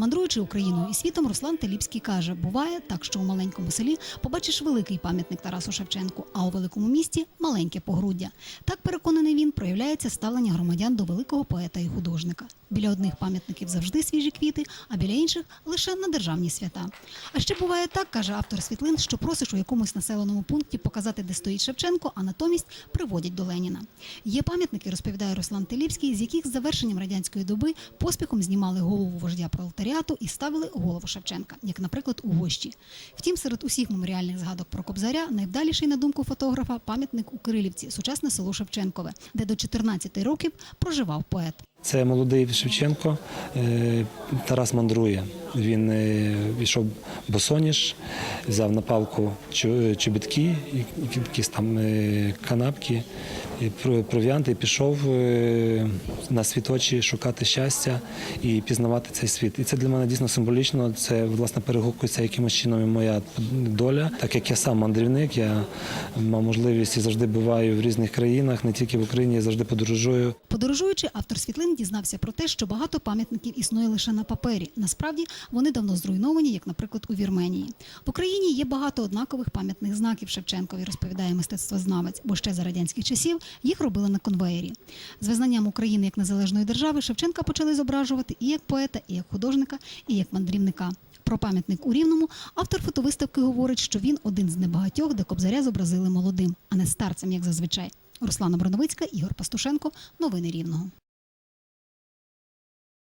Мандруючи Україною і світом, Руслан Теліпський каже: буває так, що у маленькому селі побачиш великий пам'ятник Тарасу Шевченку, а у великому місті маленьке погруддя. Так переконаний він проявляється ставлення громадян до великого поета і художника. Біля одних пам'ятників завжди свіжі квіти, а біля інших лише на державні свята. А ще буває так, каже автор світлин, що просиш у якомусь населеному пункті показати, де стоїть Шевченко, а натомість приводять до Леніна. Є пам'ятники, розповідає Руслан Теліпський, з яких з завершенням радянської доби поспіхом знімали голову вождя пролетаріату і ставили голову Шевченка, як, наприклад, у Гощі. Втім, серед усіх меморіальних згадок про Кобзаря найвдаліший на думку фотографа пам'ятник у Кирилівці, сучасне село Шевченкове, де до 14 років проживав поет. Це молодий Шевченко, е, Тарас мандрує. Він е, війшов босоніж, взяв на палку чобітки, якісь там е, канапки, провіанти, пішов е, на світочі шукати щастя і пізнавати цей світ. І це для мене дійсно символічно. Це власне перегукується якимось чином моя доля, так як я сам мандрівник, я мав можливість і завжди буваю в різних країнах, не тільки в Україні, я завжди подорожую. Подорожуючи, автор світлин дізнався про те, що багато пам'ятників існує лише на папері. Насправді вони давно зруйновані, як, наприклад, у Вірменії. В Україні є багато однакових пам'ятних знаків Шевченкові, розповідає мистецтвознавець, бо ще за радянських часів їх робили на конвеєрі. З визнанням України як незалежної держави Шевченка почали зображувати і як поета, і як художника, і як мандрівника. Про пам'ятник у Рівному автор фотовиставки говорить, що він один з небагатьох, де Кобзаря зобразили молодим, а не старцем, як зазвичай. Руслана Броновицька, Ігор Пастушенко. Новини Рівного.